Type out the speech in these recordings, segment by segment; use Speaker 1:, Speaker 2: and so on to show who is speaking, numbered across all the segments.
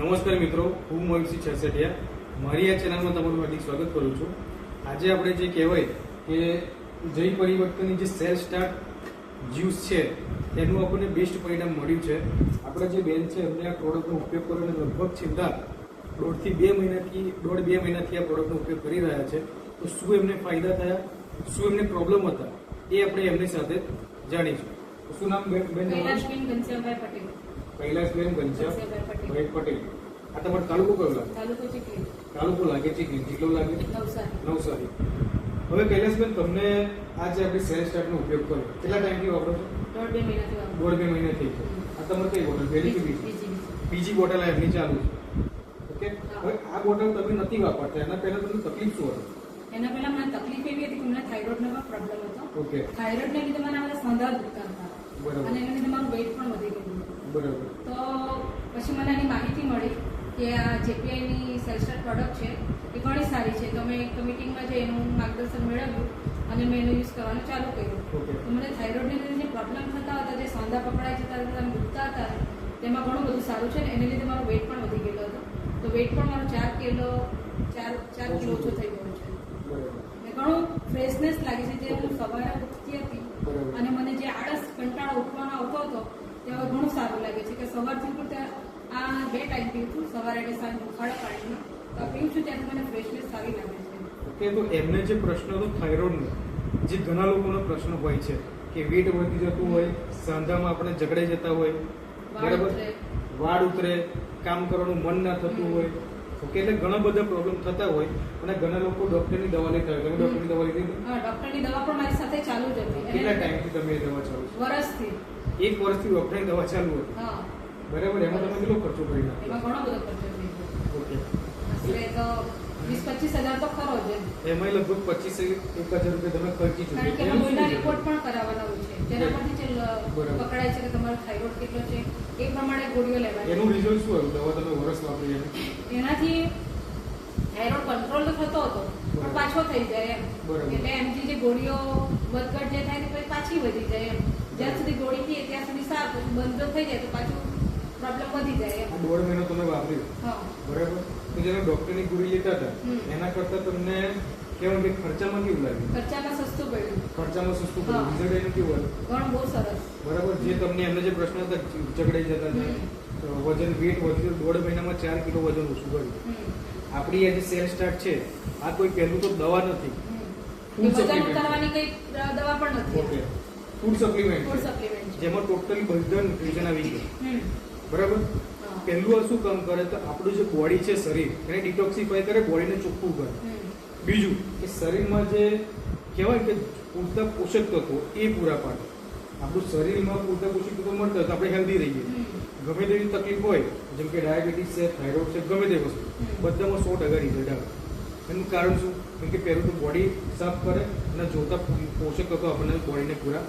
Speaker 1: નમસ્કાર મિત્રો, હું મોહિતસિંહ છસડિયા મારી આ ચેનલમાં તમારું હાર્દિક સ્વાગત કરું છું. આજે આપણે જે કહેવાય કે જય પરિવર્તનની જે સેલ સ્ટાર્ટ જ્યુસ છે એનું આપણને બેસ્ટ પરિણામ મળ્યું છે. આપણા જે બેન છે, એમને આ પ્રોડક્ટનો ઉપયોગ કરીને લગભગ છેલ્લા દોઢથી બે મહિનાથી, દોઢ બે મહિનાથી આ પ્રોડક્ટનો ઉપયોગ કરી રહ્યા છે. તો શું એમને ફાયદા થયા? શું એમને પ્રોબ્લેમ હતા? એ આપણે એમની સાથે જાણીશું. શું નામ બેન બેન?
Speaker 2: પટેલ.
Speaker 1: કૈલાસબેન ઘનશ્યામ
Speaker 2: ઘનશ્યામભાઈ પટેલ.
Speaker 1: આ તમારો તાલુકો કયો લાગે?
Speaker 2: તાલુકો
Speaker 1: લાગે છે જિલ્લો લાગે?
Speaker 2: નવસારી.
Speaker 1: હવે કૈલાસબેન તમને આ જે આપણે સેલ સ્ટાર્ટનો ઉપયોગ કર્યો કેટલા ટાઈમથી વાપરો છો?
Speaker 2: દોઢ બે મહિનાથી
Speaker 1: દોઢ બે મહિનાથી. આ તમારે કઈ બોટલ? પહેલી કે બીજી?
Speaker 2: બીજી
Speaker 1: બોટલ આ એમની ચાલુ છે. ઓકે? હવે આ બોટલ તમે નથી વાપરતા. એના પહેલા તમને તકલીફ શું હતી?
Speaker 2: એના પહેલા મને તકલીફ એવી હતી કે મને થાઇરોઇડનો પ્રોબ્લેમ હતો.
Speaker 1: ઓકે.
Speaker 2: થાઇરોઇડને લીધે મને બધા સંધાર દુખતા. હતા. અને એના લીધે મારું વેઇટ પણ વધી ગયું.
Speaker 1: બરાબર.
Speaker 2: તો પછી મને એની માહિતી મળી કે આ જેપીઆઈની સેલ્સર પ્રોડક્ટ છે એ ઘણી સારી છે. તો મેં એક મિટિંગમાં જઈ એનું માર્ગદર્શન મેળવ્યું અને મેં એનો યુઝ કરવાનું ચાલુ કર્યું. તો મને થાઇરોઇડની લીધે જે પ્રોબ્લેમ થતા હતા જે સાંધા પકડાઈ જતા હતા મૂકતા હતા તેમાં ઘણું બધું સારું છે ને એને લીધે મારો વેટ પણ વધી ગયેલો હતો. તો વેટ પણ મારો ચાર કિલો ચાર ચાર કિલો ઓછો થઈ ગયો છે. ઘણું ફ્રેશનેસ લાગે છે જે હું સવારે ઉઠતી હતી
Speaker 1: બરાબર.
Speaker 2: અને મને જે આળસ કંટાળો ઉઠવાનો આવતો હતો તે ઘણું સારું લાગે છે કે સવારથી પણ આ બે ટાઈમ પીવું છું સવારે અને સાંજ ઉખાડા પાણીમાં. તો પીવું છું ત્યારે મને ફ્રેશનેસ સારી લાગે છે.
Speaker 1: ઓકે તો એમને જે પ્રશ્ન હતો થાઇરોઇડનો જે ઘણા લોકોનો પ્રશ્ન હોય છે કે વેટ વધી જતું હોય સાંધામાં આપણે જકડાઈ જતા હોય બરાબર? વાળ ઉતરે કામ કરવાનું મન ના થતું હોય ઓકે એટલે ઘણા બધા પ્રોબ્લેમ થતા હોય અને ઘણા લોકો ડોક્ટરની દવા લેતા હોય. તમે ડોક્ટરની દવા લીધી
Speaker 2: હા ડોક્ટરની દવા પણ મારી સાથે ચાલુ જ હતી.
Speaker 1: કેટલા ટાઈમથી તમે એ દવા ચાલુ
Speaker 2: વર્ષથી.
Speaker 1: એક વર્ષથી ડોક્ટરની દવા ચાલુ હતી?
Speaker 2: હા.
Speaker 1: બરાબર એમાં તમે કેટલો ખર્ચો કરી
Speaker 2: એમાં
Speaker 1: નાખ્યો
Speaker 2: ઘણો બધો ખર્ચો
Speaker 1: ઓકે.
Speaker 2: એટલે તો વીસ પચીસ હજાર તો ખરો જ એમ.
Speaker 1: એમાં લગભગ પચીસ એક હજાર રૂપિયા તમે ખર્ચી
Speaker 2: કારણ કે
Speaker 1: ચૂક્યા
Speaker 2: એમાં રિપોર્ટ પણ કરાવવાના છે. જેના પરથી જે પકડાય છે કે તમારો થાઇરોઇડ કેટલો છે એ પ્રમાણે ગોળીઓ લેવાની
Speaker 1: એનું રિઝલ્ટ શું આવ્યું? દવા તમે વર્ષ વાપરી એનું
Speaker 2: એનાથી થાઇરોઇડ કંટ્રોલ તો થતો હતો પણ પાછો થઈ જાય એમ. એટલે એમથી જે ગોળીઓ વધઘટ જે થાય પછી પાછી વધી જાય એમ. જ્યાં સુધી ગોળી પીએ ત્યાં સુધી સારું. બંધ થઈ જાય તો પાછું પ્રોબ્લેમ વધી જાય એમ.
Speaker 1: દોઢ મહિનો તમે વાપર્યું. બરાબર? તો જેને ડોક્ટરની ગોળી લેતા હતા એના કરતા તમને કેવું કે ખર્ચામાં કેવું લાગ્યું?
Speaker 2: ખર્ચામાં સસ્તું પડ્યું.
Speaker 1: ખર્ચામાં સસ્તું. પડ્યું. રિઝલ્ટ એનું કેવું
Speaker 2: ઘણું બહુ સરસ.
Speaker 1: બરાબર? જે તમને એમને જે પ્રશ્ન હતા ઝઘડાઈ જતા હતા. વજન વેટ વધ્યું. દોઢ મહિનામાં ચાર કિલો વજન ઓછું કર્યું. આપણી આ જે સેલ સ્ટાર્ટ છે આ કોઈ પહેલું તો દવા નથી.
Speaker 2: એ
Speaker 1: Food
Speaker 2: વજન કઈ દવા પણ નથી.
Speaker 1: Okay. Food supplement
Speaker 2: food supplement
Speaker 1: જેમાં ટોટલી બધા ન્યુટ્રિશન આવી ગયું. બરાબર? પહેલું આ શું કામ કરે તો આપણું જે બોડી છે શરીર એને ડિટોક્સિફાય કરે બોડીને ચોખ્ખું કરે. બીજું કે શરીરમાં જે કહેવાય કે પૂરતા પોષક તત્વો એ પૂરા પાડે. આપણું શરીરમાં પૂરતા પોષક તત્વો મળતા તો આપણે હેલ્ધી રહીએ. ગમે તેવી તકલીફ હોય જેમ કે ડાયાબિટીસ છે થાઇરોઇડ છે ગમે તે વસ્તુ બધામાં સો ટકા રિઝલ્ટ આવે. એનું કારણ શું? કેમ કે પહેલું તો બોડી સાફ કરે અને જોતા પોષક તત્વો આપણને બોડીને પૂરા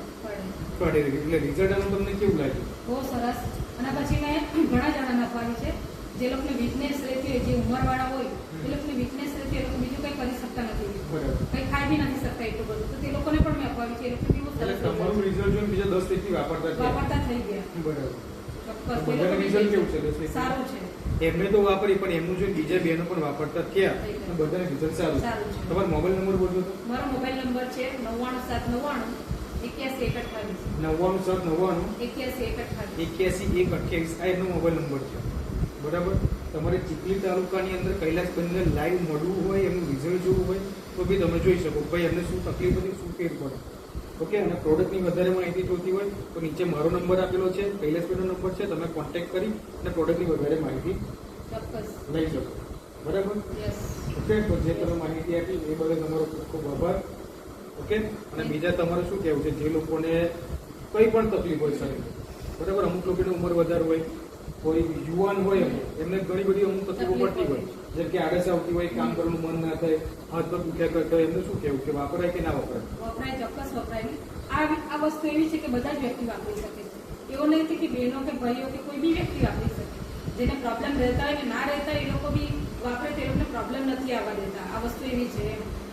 Speaker 2: પડે.
Speaker 1: એટલે રિઝલ્ટ આનું તમને કેવું લાગ્યું?
Speaker 2: બહુ સરસ. અને પછી મેં ઘણા જણાને આપવાની છે. જે લોકોને વીકનેસ રહેતી હોય જે ઉંમરવાળા હોય એ લોકોને વીકનેસ રહેતી હોય એ લોકો બીજું કંઈ કરી શકતા નથી.
Speaker 1: બરાબર.
Speaker 2: કંઈ ખાઈ બી નથી શકતા એટલું બધું. તો તે લોકોને પણ મેં અપાવી છે. એ લોકોને બી બહુ સરસ
Speaker 1: તમારું રિઝલ્ટ જોઈને બીજા દસ વ્યક્તિ વાપરતા.
Speaker 2: વાપરતા થઈ ગયા.
Speaker 1: બરાબર. તો
Speaker 2: તે સારું છે.
Speaker 1: એમને તો વાપરી પણ એમનું જે બીજા બેનો પણ વાપરતા થયા અને બધાને રિઝલ્ટ સારું. તમારો મોબાઈલ નંબર બોલજો તો.
Speaker 2: મારો મોબાઈલ નંબર છે નવ્વાણું સાત નવ્વાણું એક્યાસી એક અઠ્ઠાવીસ
Speaker 1: નવ્વાણું સાત નવ્વાણું
Speaker 2: એક્યાસી એક અઠ્ઠાવીસ
Speaker 1: એક્યાસી એક અઠ્યાવીસ. આ એમનો મોબાઈલ નંબર છે. બરાબર? તમારે ચીખલી તાલુકાની અંદર કૈલાસબંધને લાઈવ મળવું હોય એમનું રિઝલ્ટ જોવું હોય તો બી તમે જોઈ શકો. ભાઈ એમને શું તકલીફ હતી શું ફેર પડે? ઓકે અને પ્રોડક્ટની વધારે માહિતી જોઈતી હોય તો નીચે મારો નંબર આપેલો છે કૈલાસભાઈનો નંબર છે તમે કોન્ટેક્ટ કરી અને પ્રોડક્ટની વધારે માહિતી લઈ શકો. બરાબર? ઓકે તો જે તમે માહિતી આપી એ બદલ તમારો ખૂબ ખૂબ આભાર. ઓકે? અને બીજા તમારે શું કહેવું છે? જે લોકોને કંઈ પણ તકલીફ હોય શરીર બરાબર? અમુક લોકોની ઉંમર વધારે હોય કોઈ યુવાન હોય એમને ઘણી બધી અમુક તકલીફો પડતી હોય. જેમ કે આળસ આવતી હોય, કામ કરવાનું મન ના થાય, હાથ પર દુખ્યા કરતા હોય, એમને શું કેવું કે વાપરાય કે ના વપરાય?
Speaker 2: વપરાય, ચોક્કસ વપરાય. આ આ વસ્તુ એવી છે કે બધા જ વ્યક્તિ વાપરી શકે છે. એવું નથી કે બહેનો કે ભાઈઓ કે કોઈ બી વ્યક્તિ વાપરી શકે. જેને પ્રોબ્લેમ રહેતા હોય કે ના રહેતા એ લોકો બી વાપરે તો લોકોને પ્રોબ્લેમ નથી આવવા દેતા. આ વસ્તુ એવી છે.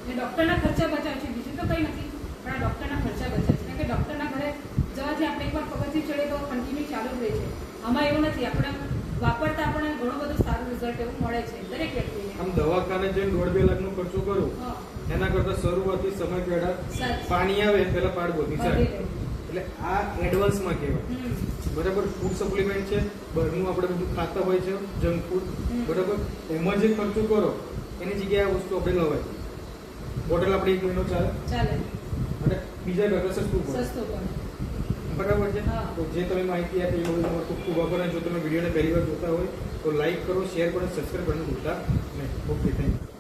Speaker 2: ને ડૉક્ટરના ખર્ચા બચાવે છે. બીજું તો કંઈ નથી. પણ આ ડૉક્ટરના ખર્ચા બચાવે છે. કારણ કે ડૉક્ટરના ઘરે જવાથી આપણે એકવાર પગથિયું ચડે તો કન્ટિન્યુ ચાલુ જ રહે છે. આમાં એવું નથી. આપણે વાપરતા આપણને ઘણું બધું સારું રિઝલ્ટ એવું મળે છે.
Speaker 1: દવાખાને જઈને દોઢ બે લાખ નો ખર્ચો કરો એના કરતા શરૂઆતી સમય
Speaker 2: પહેલા
Speaker 1: પાણી આવે પેલા પાડ બોધી જાય એટલે આ એડવાન્સમાં કહેવાય. બરાબર? ફૂડ સપ્લિમેન્ટ છે બહારનું આપણે બધું ખાતા હોય છે જંક ફૂડ બરાબર? એમાં જે ખર્ચો કરો એની જગ્યાએ આ વસ્તુ આપણે લવાય. બોટલ આપણે એક મહિનો ચાલે. અને બીજા કરતા સસ્તું પડે બરાબર છે. તો જે તમે માહિતી આપી એ બદલ ખૂબ ખૂબ આભાર અને જો તમે વિડીયોને પહેલી વાર જોતા હોય તો લાઇક કરો શેર કરો સબસ્ક્રાઈબ કરવાનું ભૂલતા નહીં. Okay thank you